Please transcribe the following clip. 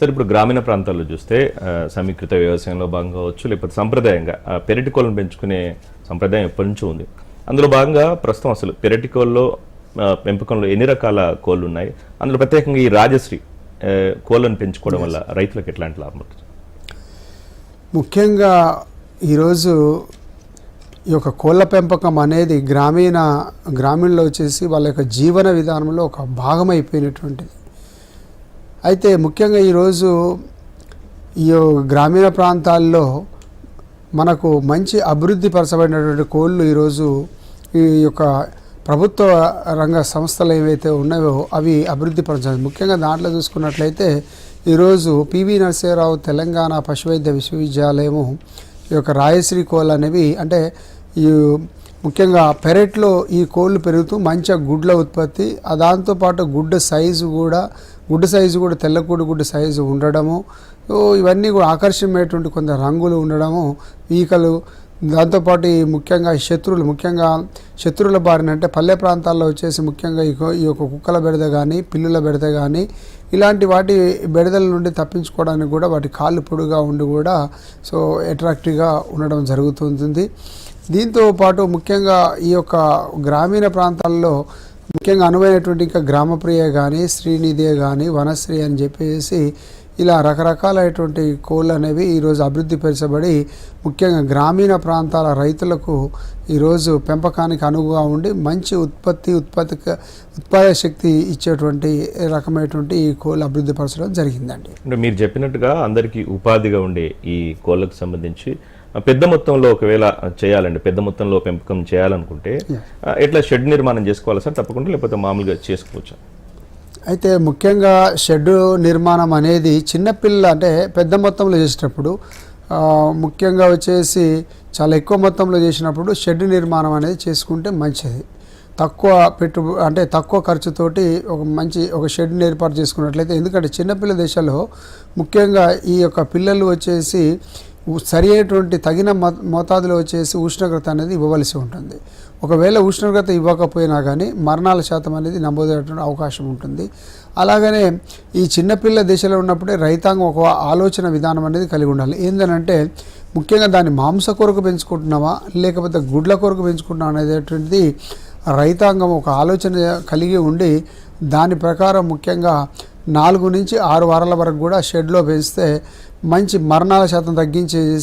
Sir ఇప్పుడు గ్రామీణ ప్రాంతాల్లో చూస్తే సమీకృత వ్యవసాయంలో భాగంగా కావచ్చు లేకపోతే సంప్రదాయంగా పెరటి కోళ్ళను పెంచుకునే సంప్రదాయం ఎప్పటి నుంచో ఉంది. అందులో భాగంగా ప్రస్తుతం అసలు పెరటి కోళ్ళలో పెంపకంలో ఎన్ని రకాల కోళ్ళు ఉన్నాయి? అందులో ప్రత్యేకంగా ఈ రాజశ్రీ కోళ్ళను పెంచుకోవడం వల్ల రైతులకు ఎట్లాంటి లాభం ముఖ్యంగా ఈరోజు ఈ యొక్క కోళ్ళ పెంపకం అనేది గ్రామీణ గ్రామీణలో వచ్చేసి వాళ్ళ యొక్క జీవన విధానంలో ఒక భాగం అయిపోయినటువంటిది అయితే ముఖ్యంగా ఈరోజు ఈ గ్రామీణ ప్రాంతాల్లో మనకు మంచి అభివృద్ధి పరచబడినటువంటి కోళ్ళు ఈరోజు ఈ యొక్క ప్రభుత్వ రంగ సంస్థలు ఏవైతే ఉన్నాయో అవి అభివృద్ధి పరచాలి ముఖ్యంగా దాంట్లో చూసుకున్నట్లయితే ఈరోజు పివి నరసింహరావు తెలంగాణ పశువైద్య విశ్వవిద్యాలయము ఈ యొక్క రాయశ్రీ కోళ్ళు అనేవి అంటే ఈ ముఖ్యంగా పెరట్లో ఈ కోళ్ళు పెరుగుతూ మంచిగా గుడ్ల ఉత్పత్తి దాంతోపాటు గుడ్డ సైజు కూడా గుడ్డ సైజు కూడా తెల్లకూడి గుడ్డ సైజు ఉండడము ఇవన్నీ కూడా ఆకర్షణమైనటువంటి కొంత రంగులు ఉండడము ఈకలు దాంతోపాటు ఈ ముఖ్యంగా శత్రువులు ముఖ్యంగా శత్రువుల బారిన అంటే పల్లె ప్రాంతాల్లో వచ్చేసి ముఖ్యంగా ఈ కో- ఈ యొక్క కుక్కల బెడద కానీ పిల్లుల బెడద కానీ ఇలాంటి వాటి బెడదల నుండి తప్పించుకోవడానికి కూడా వాటి కాళ్ళు పొడుగా ఉండి కూడా సో అట్రాక్టివ్గా ఉండడం జరుగుతుంటుంది. దీంతో పాటు ముఖ్యంగా ఈ యొక్క గ్రామీణ ప్రాంతాల్లో ముఖ్యంగా అనువైనటువంటి ఇంకా గ్రామప్రియ కానీ శ్రీనిధియ కానీ వనశ్రీ అని చెప్పేసి ఇలా రకరకాలైనటువంటి కోళ్ళు అనేవి ఈరోజు అభివృద్ధి పరచబడి ముఖ్యంగా గ్రామీణ ప్రాంతాల రైతులకు ఈరోజు పెంపకానికి అనువుగా ఉండి మంచి ఉత్పత్తి ఉత్పత్తి ఉత్పాదక శక్తి ఇచ్చేటువంటి రకమైనటువంటి ఈ కోళ్ళు అభివృద్ధి పరచడం జరిగిందండి. అంటే మీరు చెప్పినట్టుగా అందరికీ ఉపాధిగా ఉండే ఈ కోళ్ళకు సంబంధించి పెద్ద మొత్తంలో ఒకవేళ చేయాలండి పెద్ద మొత్తంలో పెంపకం చేయాలనుకుంటే ఎట్లా షెడ్ నిర్మాణం చేసుకోవాలా సార్? తప్పకుండా లేకపోతే మామూలుగా చేసుకోవచ్చా? అయితే ముఖ్యంగా షెడ్ నిర్మాణం అనేది చిన్నపిల్ల అంటే పెద్ద మొత్తంలో చేసేటప్పుడు ముఖ్యంగా వచ్చేసి చాలా ఎక్కువ మొత్తంలో చేసినప్పుడు షెడ్ నిర్మాణం అనేది చేసుకుంటే మంచిది. తక్కువ పెట్టు అంటే తక్కువ ఖర్చుతోటి ఒక మంచి ఒక షెడ్ ఏర్పాటు చేసుకున్నట్లయితే ఎందుకంటే చిన్నపిల్ల దశలో ముఖ్యంగా ఈ యొక్క పిల్లలు వచ్చేసి సరి అయినటువంటి తగిన మోతాదులో వచ్చేసి ఉష్ణోగ్రత అనేది ఇవ్వవలసి ఉంటుంది. ఒకవేళ ఉష్ణోగ్రత ఇవ్వకపోయినా కానీ మరణాల శాతం అనేది నమోదయ్యేటువంటి అవకాశం ఉంటుంది. అలాగనే ఈ చిన్నపిల్ల దశలో ఉన్నప్పుడే రైతాంగం ఒక ఆలోచన విధానం అనేది కలిగి ఉండాలి. ఏంటంటే ముఖ్యంగా దాన్ని మాంస కొరకు పెంచుకుంటున్నామా లేకపోతే గుడ్ల కొరకు పెంచుకుంటున్నామా అనేటువంటిది రైతాంగం ఒక ఆలోచన కలిగి ఉండి దాని ప్రకారం ముఖ్యంగా నాలుగు నుంచి ఆరు వారాల వరకు కూడా షెడ్లో పెంచితే మంచి మరణాల శాతం తగ్గించేసి